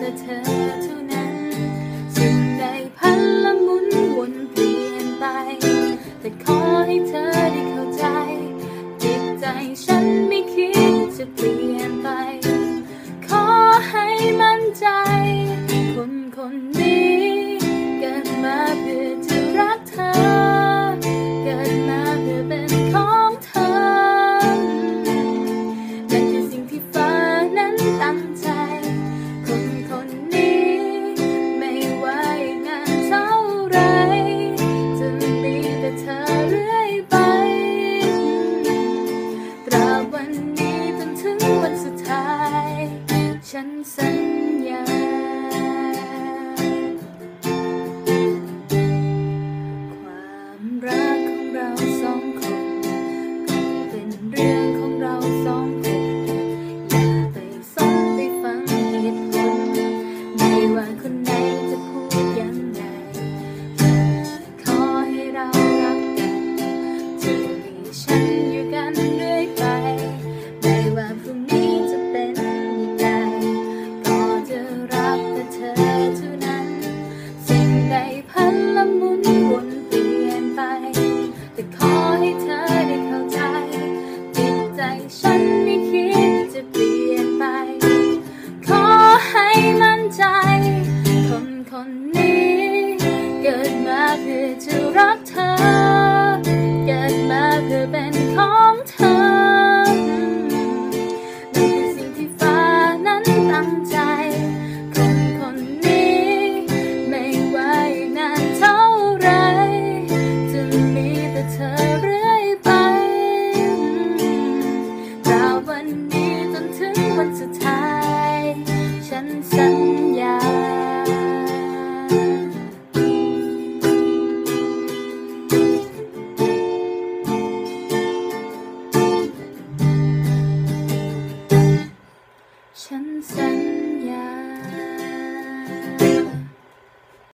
แต่เธอเท่านั้นสิ่งใดพันละมุนวนเปลี่ยนไป แต่ขอให้เธอ ความรักของเราสองคน คน